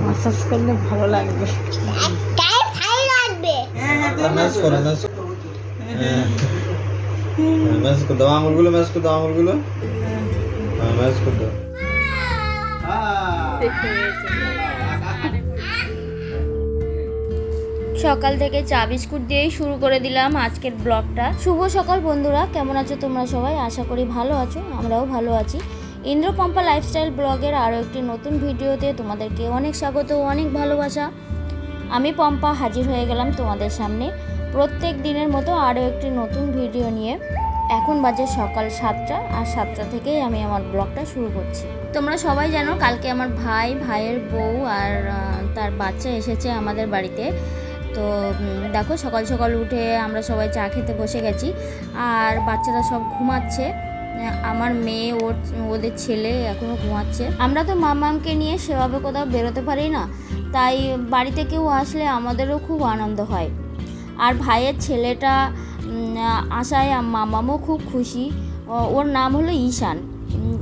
Massage করলে ভালো লাগবে। ভালো লাগবে ম্যাচ করো ম্যাচ হ্যাঁ ম্যাচ করে দাও আঙুলগুলো ম্যাচ করে দাও আঙুলগুলো। হ্যাঁ। ম্যাচ করে দাও সকাল থেকে চা বিস্কুট দিয়েই শুরু করে দিলাম আজকের ব্লগটা। শুভ সকাল বন্ধুরা, কেমন আছো তোমরা সবাই? আশা করি ভালো আছো, আমরাও ভালো আছি। ইন্দ্রপম্পা লাইফস্টাইল ব্লগের আরও একটি নতুন ভিডিওতে তোমাদেরকে অনেক স্বাগত, অনেক ভালোবাসা। আমি পম্পা, হাজির হয়ে গেলাম তোমাদের সামনে প্রত্যেক দিনের মতো আরও একটি নতুন ভিডিও নিয়ে। এখন বাজে সকাল সাতটা, আর সাতটা থেকেই আমি আমার ব্লগটা শুরু করছি। তোমরা সবাই জানো, কালকে আমার ভাই, ভাইয়ের বউ আর তার বাচ্চা এসেছে আমাদের বাড়িতে। তো দেখো সকাল সকাল উঠে আমরা সবাই চা খেতে বসে গেছি। আর বাচ্চারা সব ঘুমাচ্ছে। আমার মেয়ে, ওর, ওদের ছেলে এখনও ঘুমাচ্ছে। আমরা তো মামামকে নিয়ে সেভাবে কোথাও বেরোতে পারি না। তাই বাড়িতে কেউ আসলে আমাদেরও খুব আনন্দ হয়। আর ভাইয়ের ছেলেটা আসায় মামামও খুব খুশি। ওর নাম হলো ঈশান।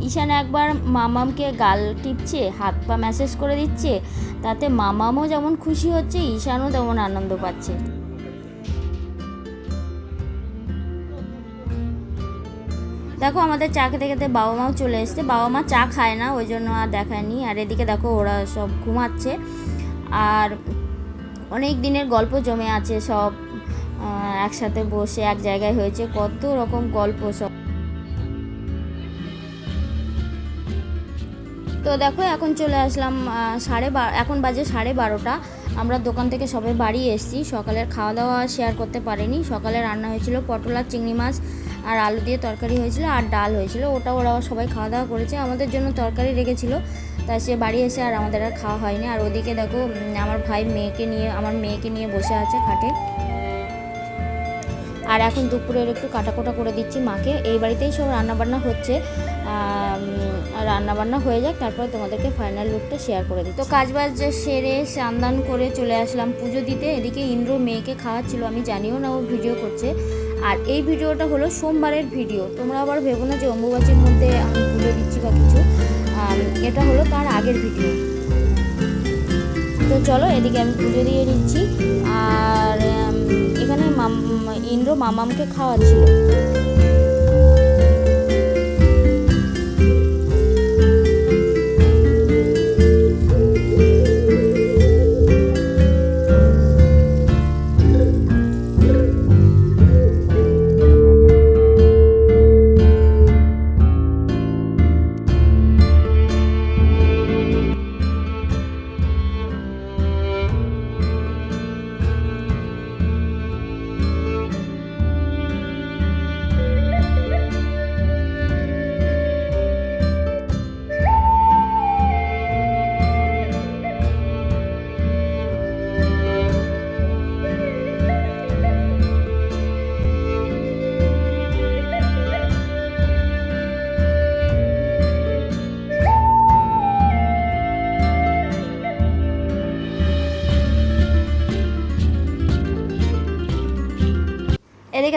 ঈশান একবার মামামকে গাল টিপছে, হাত পা ম্যাসেজ করে দিচ্ছে, তাতে মামামও যেমন খুশি হচ্ছে, ঈশানও তেমন আনন্দ পাচ্ছে। দেখো আমাদের চা খেতে খেতে বাবা মাও চলে এসছে। বাবা মা চা খায় না, ওই জন্য আর দেখায়নি। আর এদিকে দেখো ওরা সব ঘুমাচ্ছে। আর অনেক দিনের গল্প জমে আছে সব একসাথে বসে এক জায়গায় হয়েছে। কত রকম গল্প সব। তো দেখো, এখন চলে আসলাম সাড়ে এখন বাজে সাড়ে বারোটা। আমরা দোকান থেকে সবাই বাড়ি এসেছি। সকালের খাওয়া দাওয়া শেয়ার করতে পারিনি। সকালে রান্না হয়েছিল পটল আর চিংড়ি মাছ আর আলু দিয়ে তরকারি হয়েছিল আর ডাল হয়েছিল। ওটা ওরা সবাই খাওয়া দাওয়া করেছে। আমাদের জন্য তরকারি রেখেছিল, তাই সে বাড়ি এসে আর আমাদের আর খাওয়া হয়নি। আর ওদিকে দেখো আমার ভাই মেয়েকে নিয়ে, আমার মেয়েকে নিয়ে বসে আছে খাটে। আর এখন দুপুরের একটু কাটাকোটা করে দিচ্ছি মাকে। এই বাড়িতেই সব রান্নাবান্না হচ্ছে। রান্নাবান্না হয়ে যাক, তারপরে তোমাদেরকে ফাইনাল লুকটা শেয়ার করে দিই তো কাজ বাজ সেরে স্নান করে চলে আসলাম পুজো দিতে। এদিকে ইন্দ্র মেয়েকে খাওয়াচ্ছিল, আমি জানিও না ও ভিডিও করছে। আর এই ভিডিওটা হলো সোমবারের ভিডিও। তোমরা আবার ভেবো না যে অম্বুবাচীর মধ্যে আমি পুজো দিচ্ছি বা কিছু। এটা হলো তার আগের ভিডিও। তো চলো, এদিকে আমি পুজো দিয়ে দিচ্ছি। আর এখানে মাম ইন্দ্র মামামকে খাওয়াচ্ছিল।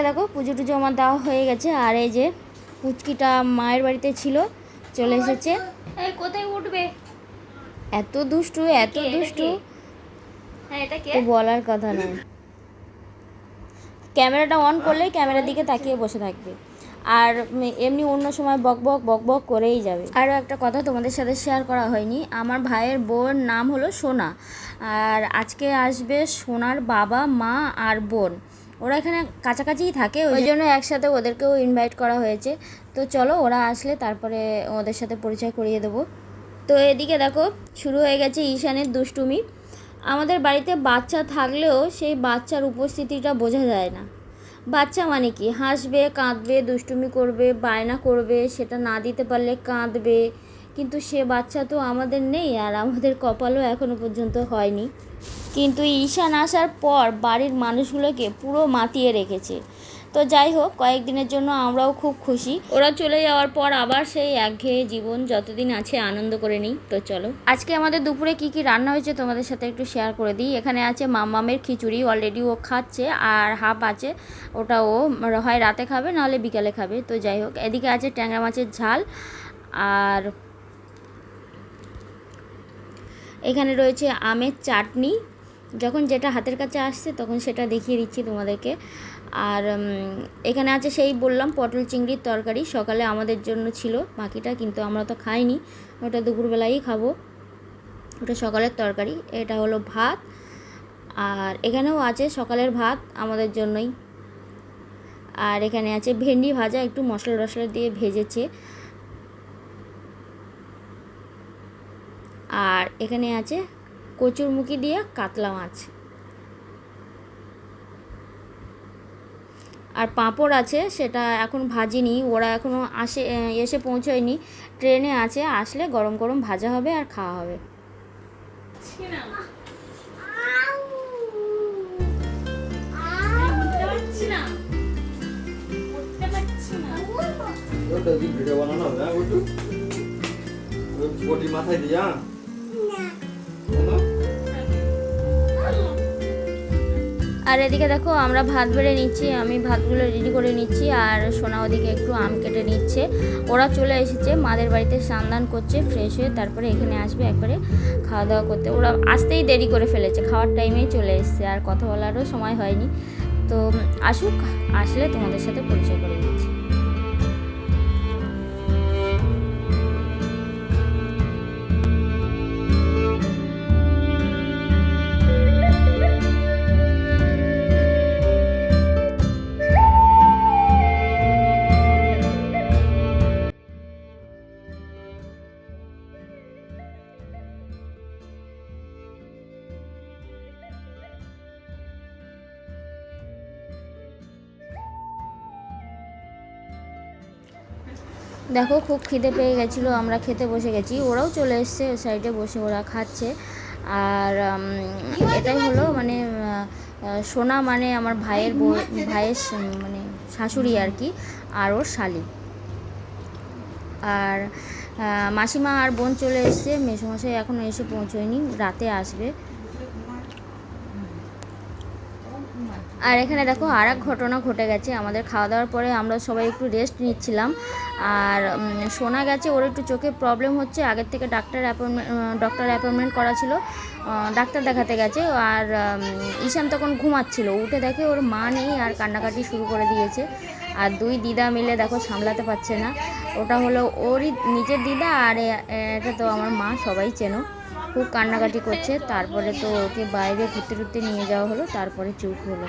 এদিকে দেখো পুজো টুজো আমার দেওয়া হয়ে গেছে। আর এই যে পুচকিটা মায়ের বাড়িতে ছিল চলে এসেছে। কোথায় উঠবে? এত দুষ্টু এত দুষ্টু? হ্যাঁ তো বলার কথা নয় ক্যামেরাটা অন করলেই ক্যামেরার দিকে তাকিয়ে বসে থাকবে। আর এমনি অন্য সময় বক বক বক বক করেই যাবে। আরও একটা কথা তোমাদের সাথে শেয়ার করা হয়নি। আমার ভাইয়ের বোন নাম হলো সোনা। আর আজকে আসবে সোনার বাবা মা আর বোন। ওরা এখানে কাছাকাছিই থাকে ওই জন্য একসাথে ওদেরকেও ইনভাইট করা হয়েছে। তো চলো ওরা আসলে তারপরে ওদের সাথে পরিচয় করিয়ে দেবো। তো এদিকে দেখো শুরু হয়ে গেছে ঈশানের দুষ্টুমি। আমাদের বাড়িতে বাচ্চা থাকলেও সেই বাচ্চার উপস্থিতিটা বোঝা যায় না। বাচ্চা মানে কি? হাসবে কাঁদবে দুষ্টুমি করবে বায়না করবে সেটা না দিতে পারলে কাঁদবে কিন্তু সে বাচ্চা তো আমাদের নেই আর আমাদের কপালও এখনও পর্যন্ত হয়নি। কিন্তু ঈশান আসার পর বাড়ির মানুষগুলোকে পুরো মাতিয়ে রেখেছে। তো যাই হোক, কয়েকদিনের জন্য আমরাও খুব খুশি। ওরা চলে যাওয়ার পর আবার সেই একঘেয়ে জীবন যতদিন আছে আনন্দ করে নিই। তো চলো। আজকে আমাদের দুপুরে কি কি রান্না হয়েছে তোমাদের সাথে একটু শেয়ার করে দিই। এখানে আছে মামামের খিচুড়ি অলরেডি ও খাচ্ছে আর হাফ আছে। ওটা ও হয় রাতে খাবে, নাহলে বিকালে খাবে। তো যাই হোক, এদিকে আছে ট্যাংরা মাছের ঝাল আর এখানে রয়েছে আমের চাটনি। যখন যেটা হাতের কাছে আসছে তখন সেটা দেখিয়ে দিচ্ছি তোমাদেরকে। আর এখানে আছে সেই বললাম পটল চিংড়ির তরকারি। সকালে আমাদের জন্য ছিল, বাকিটা কিন্তু আমরা তো খাইনি। ওটা দুপুরবেলাই খাব। ওটা সকালের তরকারি, এটা হলো ভাত। আর এখানেও আছে সকালের ভাত আমাদের জন্যই। আর এখানে আছে ভেন্ডি ভাজা, একটু মশলা টশলা দিয়ে ভেজেছে। আর এখানে আছে কচুরমুখি দিয়ে কাতলা মাছ। আর পাঁপড় আছে, সেটা এখন ভাজিনি, ওরা এখনও আসে এসে পৌঁছয়নি। ট্রেনে আছে, আসলে গরম গরম ভাজা হবে আর খাওয়া হবে। ভিডিও বানানো হবে হ্যাঁ মাথায় দিয়া কেন? আর এদিকে দেখো, আমরা ভাত বেড়ে নিচ্ছি, আমি ভাতগুলো রেডি করে নিচ্ছি, আর সোনা ওদিকে একটু আম কেটে নিচ্ছে। ওরা চলে এসেছে, মাদের বাড়িতে স্নান করছে ফ্রেশ হয়ে তারপরে এখানে আসবে একবারে খাওয়া দাওয়া করতে। ওরা আসতেই দেরি করে ফেলেছে, খাওয়ার টাইমেই চলে এসছে, আর কথা বলারও সময় হয়নি। তো, আসুক, আসলে তোমাদের সাথে পরিচয় করে দিচ্ছি। দেখো খুব খিদে পেয়ে গেছিল, আমরা খেতে বসে গেছি। ওরাও চলে এসছে ওই সাইডে বসে, ওরা খাচ্ছে। আর এটাই হলো মানে সোনা মানে আমার ভাইয়ের ভাইয়ের মানে শাশুড়ি আর কি, আর ওর শালি। আর মাসিমা আর বোন চলে এসছে, মেসোমশাই এখনও এসে পৌঁছয়নি, রাতে আসবে। আর এখানে দেখো আর এক ঘটনা ঘটে গেছে, আমাদের খাওয়া দাওয়ার পরে আমরা সবাই একটু রেস্ট নিচ্ছিলাম। আর শোনা গেছে ওর একটু চোখে প্রবলেম হচ্ছে, আগের থেকে ডাক্তার অ্যাপয়েন্টমেন্ট ডক্টর অ্যাপয়েন্টমেন্ট করা ছিল। ডাক্তার দেখাতে গেছে আর ঈশান তখন ঘুমাচ্ছিল। উঠে দেখে ওর মা নেই আর কান্নাকাটি শুরু করে দিয়েছে। আর দুই দিদা মিলে দেখো সামলাতে পারছে না। ওটা হলো ওরই নিজের দিদা আর এটা তো আমার মা, সবাই চেনো। খুব কান্নাকাটি করছে, তারপরে তো ওকে বাইরে ঘুরতে ঘুরতে নিয়ে যাওয়া হলো, তারপরে চুপ হলো।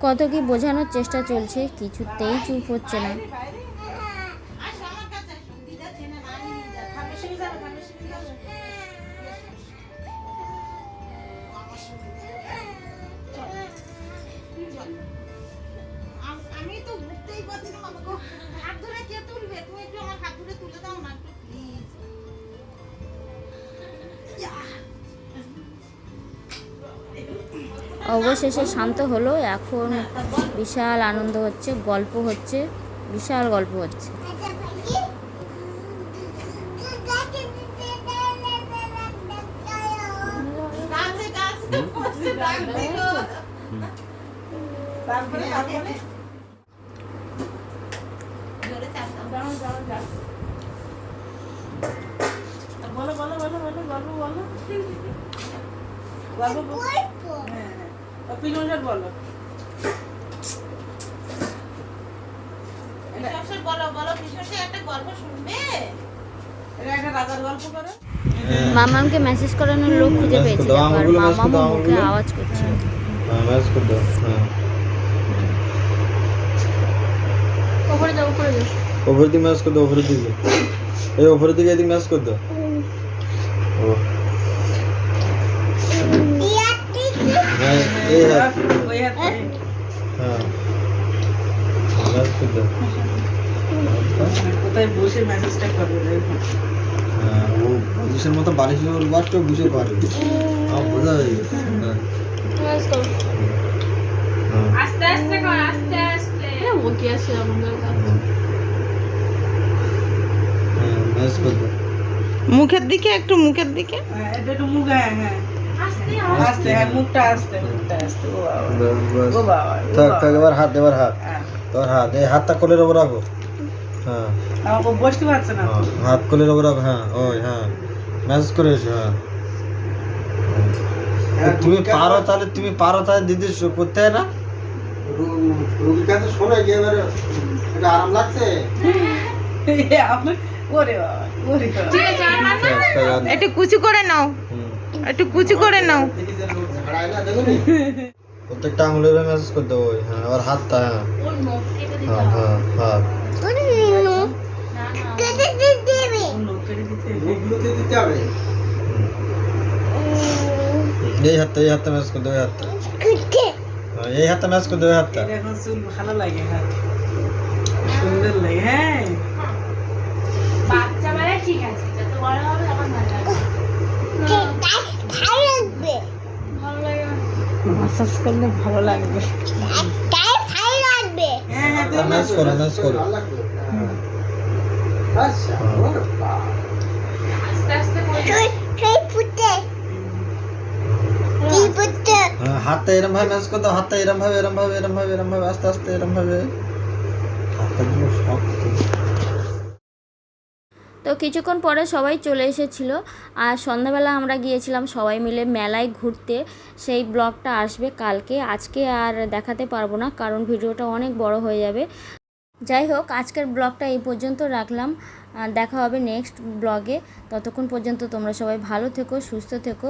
কত কি বোঝানোর চেষ্টা চলছে? কিছুতেই চুপ হচ্ছে না। অবশেষে শান্ত হলো। এখন বিশাল আনন্দ হচ্ছে গল্প হচ্ছে বিশাল গল্প হচ্ছে। বলো বলো বলো বলো গল্প বলো। গল্প বলো। হ্যাঁ হ্যাঁ পিছনটা বলো। বলো বলো পিছনে একটা গল্প শুনবে। এটা একটা রাজার গল্প করো। হ্যাঁ। মামামকে মেসেজ করানোর লোক খুঁজে পেয়েছে আর মামামও মুখে আওয়াজ করছে। হ্যাঁ ম্যাচ করে দাও হ্যাঁ। ওপরে ওপরের দিকে ম্যাচ করে দাও ওপরের দিকে। এই ওপরের দিকে এদিকে ম্যাচ করে দাও। ও। হ্যাঁ এই হাত ওই হাত হ্যাঁ ম্যাচ করে দাও কোথায় বসে মেসেজটা করবে দেখো হ্যাঁ ও পুলিশের মতো বাড়ি ছিল ওর বাসটাও বুঝে পারবে আমার বোঝা হয়ে গেছে হ্যাঁ। ব্যাস করো হ্যাঁ আস্তে আস্তে কর আস্তে আস্তে ও কি আছে আমাদের হ্যাঁ ম্যাচ করে দাও মুখের দিকে একটু মুখের দিকে হ্যাঁ, এটা একটু মুখ হ্যাঁ হ্যাঁ আস্তে আস্তে। হ্যাঁ মুখটা আস্তে মুখটা আস্তে। ও বাবা। ও বাবা থাক থাক এবার হাত এবার হাত। হ্যাঁ, তোর হাত এই হাতটা কোলের ওপর রাখো হ্যাঁ। আমাকে বসতে পারছে না। হ্যাঁ, হাত কোলের ওপর রাখো হ্যাঁ ওই হ্যাঁ। ম্যাচ করে এসো হ্যাঁ। তুমি পারো তাহলে তুমি পারো তাহলে দিদি করতে হয় না? রুগীর কাছে শোনে যে এবারে এটা আরাম লাগছে। আপনার ওরে ওরে বাবা। থাক, থাক, আর- একটু কুচু করে নাও। একটু কুচু করে নাও। দেখি যে লোক ঝাড়ায় না দেখুন প্রত্যেকটা আঙুলের ম্যাসেজ করে দেবো। ওই হ্যাঁ আবার হাতটা হ্যাঁ। ওর নখ কেটে দিতে হ্যাঁ হ্যাঁ। হাত ওরে নিনু না না কেটে দিতে হবে লোক কেটে দিতে মুখগুলোতে দিতে হবে এই হাতটা এই হাতটা ম্যাচ করে দেবো এই হাতটা। কুটে হ্যাঁ, এই হাতটা ম্যাচ করে দেবো এই হাতটা। এটা এখন চুল ভালো লাগে হ্যাঁ। সুন্দর লাগে হ্যাঁ বাচ্চা বেলায় ঠিক আছে যত বড় হবে তখন ভালো লাগবে ভালো লাগবে ভালো লাগে না। মাসাজ করলে ভালো লাগবে। ভালো লাগবে। হ্যাঁ হ্যাঁ হ্যাঁ, করো ম্যাচ করো। হাতটা এরম ভাবে ম্যাচ করে দাও হাতটা এরম ভাবে এরম ভাবে এরম ভাবে এরম ভাবে আস্তে আস্তে এরম ভাবে। হাতটা গুলো শক্ত। তো কিছুক্ষণ পরে সবাই চলে এসেছিল। আর সন্ধ্যাবেলা আমরা গিয়েছিলাম সবাই মিলে মেলায় ঘুরতে। সেই ব্লগটা আসবে কালকে। আজকে আর দেখাতে পারব না, কারণ ভিডিওটা অনেক বড় হয়ে যাবে। যাই হোক, আজকের ব্লগটা এই পর্যন্ত রাখলাম। দেখা হবে নেক্সট ব্লগে। ততক্ষণ পর্যন্ত তোমরা সবাই ভালো থেকো, সুস্থ থেকো।